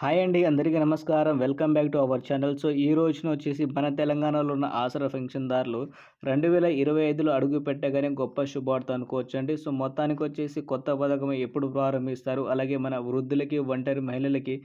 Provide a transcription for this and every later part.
Hi అండి అందరికీ నమస్కారం. Welcome back to our channel. So ఈ రోజున వచ్చేసి మన తెలంగాణలో ఉన్న ఆసరా పెన్షన్దారులు రెండు వేల ఇరవై ఐదులో అడుగు పెట్టగానే గొప్ప శుభార్త అనుకోవచ్చండి. సో మొత్తానికి వచ్చేసి కొత్త పథకం ఎప్పుడు ప్రారంభిస్తారు? అలాగే మన వృద్ధులకి ఒంటరి మహిళలకి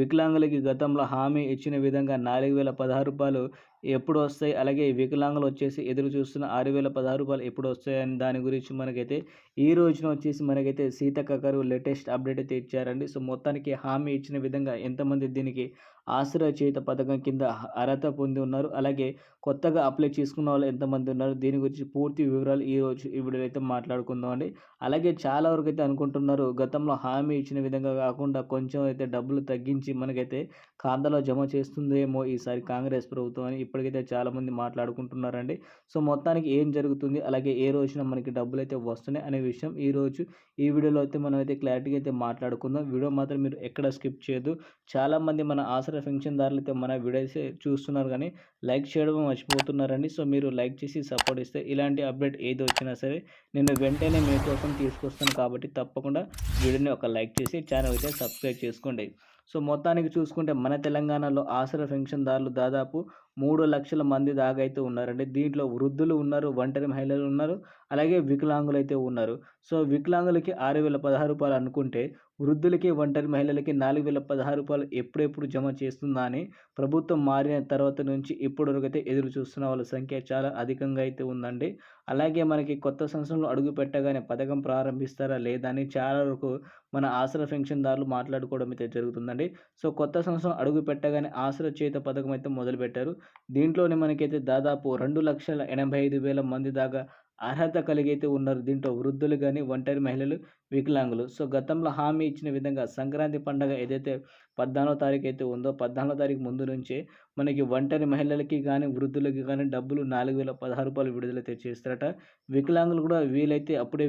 వికలాంగులకి గతంలో హామీ ఇచ్చిన విధంగా నాలుగు వేల పదహారు రూపాయలు ఎప్పుడు వస్తాయి అలాగే వికలాంగులు వచ్చేసి ఎదురు చూస్తున్న ఆరు వేల పదహారు రూపాయలు ఎప్పుడు వస్తాయని దాని గురించి మనకైతే ఈ రోజున వచ్చేసి మనకైతే సీతక్క గారు లేటెస్ట్ అప్డేట్ అయితే ఇచ్చారండి. సో మొత్తానికి హామీ ఇచ్చిన విధంగా ఎంతమంది దీనికి ఆశ్రయ చేత పథకం కింద అర్హత పొంది ఉన్నారు? అలాగే కొత్తగా అప్లై చేసుకున్న వాళ్ళు ఎంతమంది ఉన్నారు? దీని గురించి పూర్తి వివరాలు ఈ రోజు ఈ వీడియోలో అయితే మాట్లాడుకుందాం అండి. అలాగే చాలా వరకు అయితే అనుకుంటున్నారు గతంలో హామీ ఇచ్చిన విధంగా కాకుండా కొంచెం అయితే డబ్బులు తగ్గించి మనకైతే ఖాతాలో జమ చేస్తుందేమో ఈసారి కాంగ్రెస్ ప్రభుత్వం అని ఇప్పటికైతే చాలామంది మాట్లాడుకుంటున్నారండి. సో మొత్తానికి ఏం జరుగుతుంది? అలాగే ఏ రోజున మనకి డబ్బులు అయితే వస్తున్నాయి అనే విషయం ఈరోజు ఈ వీడియోలో అయితే మనం అయితే క్లారిటీగా అయితే మాట్లాడుకుందాం. వీడియో మాత్రం మీరు ఎక్కడ స్కిప్ చేయొద్దు. చాలామంది మన ఆసరా పెన్షన్దారులు అయితే మన వీడియోస్ చూస్తున్నారు కానీ లైక్ చేయడం మర్చిపోతున్నారండి. సో మీరు లైక్ చేసి సపోర్ట్ ఇస్తే ఇలాంటి అప్డేట్ ఏది వచ్చినా సరే నేను వెంటనే మీకోసం తీసుకొస్తాను కాబట్టి తప్పకుండా వీడియోని ఒక లైక్ చేసి ఛానల్ అయితే సబ్స్క్రైబ్ చేసుకోండి. సో మొత్తానికి చూసుకుంటే మన తెలంగాణలో ఆసరా పెన్షన్దారులు దాదాపు మూడు లక్షల మంది దాకా అయితే ఉన్నారండి. దీంట్లో వృద్ధులు ఉన్నారు ఒంటరి మహిళలు ఉన్నారు అలాగే వికలాంగులు అయితే ఉన్నారు. సో వికలాంగులకి ఆరు వేల పదహారు రూపాయలు అనుకుంటే వృద్ధులకి ఒంటరి మహిళలకి నాలుగు వేల పదహారు రూపాయలు ఎప్పుడెప్పుడు జమ చేస్తుందా అని ప్రభుత్వం మారిన తర్వాత నుంచి ఇప్పటివరకు అయితే ఎదురు చూస్తున్న వాళ్ళ సంఖ్య చాలా అధికంగా అయితే ఉందండి. అలాగే మనకి కొత్త సంవత్సరంలో అడుగు పెట్టగానే పథకం ప్రారంభిస్తారా లేదా అని చాలా వరకు మన ఆసరా పెన్షన్దారులు మాట్లాడుకోవడం అయితే జరుగుతుందండి. సో కొత్త సంవత్సరం అడుగు పెట్టగానే ఆసరా చేత పథకం అయితే మొదలుపెట్టారు. దీంట్లోనే మనకైతే దాదాపు రెండు లక్షల ఎనభై ఐదు వేల మంది దాకా అర్హత కలిగైతే ఉన్నారు దీంట్లో వృద్ధులు కానీ ఒంటరి మహిళలు వికలాంగులు. సో గతంలో హామీ ఇచ్చిన విధంగా సంక్రాంతి పండగ ఏదైతే పద్నాలుగో తారీఖు అయితే ఉందో పద్నాలుగో తారీఖు ముందు నుంచే మనకి ఒంటరి మహిళలకి కానీ వృద్ధులకి కానీ డబ్బులు నాలుగు వేల పదహారు రూపాయలు విడుదల చేస్తారట వికలాంగులు కూడా వీలైతే అప్పుడే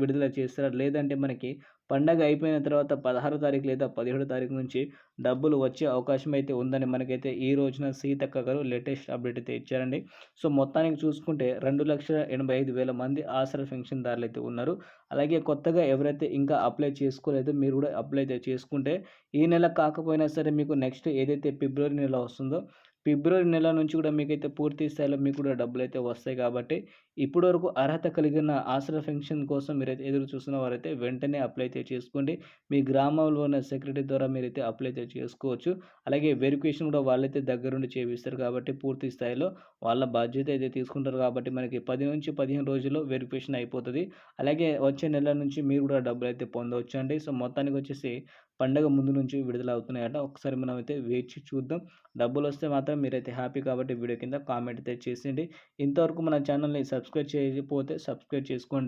విడుదల చేస్తారట. లేదంటే మనకి పండగ అయిపోయిన తర్వాత పదహారో తారీఖు లేదా పదిహేడు తారీఖు నుంచి డబ్బులు వచ్చే అవకాశం అయితే ఉందని మనకైతే ఈ రోజున సీతక్క గారు లేటెస్ట్ అప్డేట్ అయితే ఇచ్చారండి. సో మొత్తానికి చూసుకుంటే రెండు లక్షల ఎనభై ఐదు వేల మంది ఆసరా పెన్షన్దారులు అయితే ఉన్నారు. అలాగే కొత్తగా ఎవరైతే ఇంకా అప్లై చేసుకోలేదో మీరు కూడా అప్లై చేసుకుంటే ఈ నెల కాకపోయినా సరే మీకు నెక్స్ట్ ఏదైతే ఫిబ్రవరి నెల aslında. ఫిబ్రవరి నెల నుంచి కూడా మీకైతే పూర్తి స్థాయిలో మీకు కూడా డబ్బులు అయితే వస్తాయి కాబట్టి ఇప్పటి వరకు అర్హత కలిగిన ఆసరా పెన్షన్ కోసం మీరైతే ఎదురు చూస్తున్న వారైతే వెంటనే అప్లై అయితే చేసుకోండి. మీ గ్రామంలో ఉన్న సెక్రటరీ ద్వారా మీరైతే అప్లై అయితే చేసుకోవచ్చు. అలాగే వెరిఫికేషన్ కూడా వాళ్ళైతే దగ్గరుండి చేపిస్తారు కాబట్టి పూర్తి స్థాయిలో వాళ్ళ బాధ్యత అయితే తీసుకుంటారు కాబట్టి మనకి పది నుంచి పదిహేను రోజుల్లో వెరిఫికేషన్ అయిపోతుంది. అలాగే వచ్చే నెల నుంచి మీరు కూడా డబ్బులు అయితే పొందవచ్చు అండి సో మొత్తానికి వచ్చేసి పండగ ముందు నుంచి విడుదల అవుతున్నాయట ఒకసారి మనం అయితే వేచి చూద్దాం. డబ్బులు వస్తే మాత్రం మీరైతే హ్యాపీ కాబట్టి వీడియో కింద కామెంట్ అయితే చేసేయండి ఇంతవరకు మన ఛానల్ని సబ్స్క్రైబ్ చేయకపోతే సబ్స్క్రైబ్ చేసుకోండి.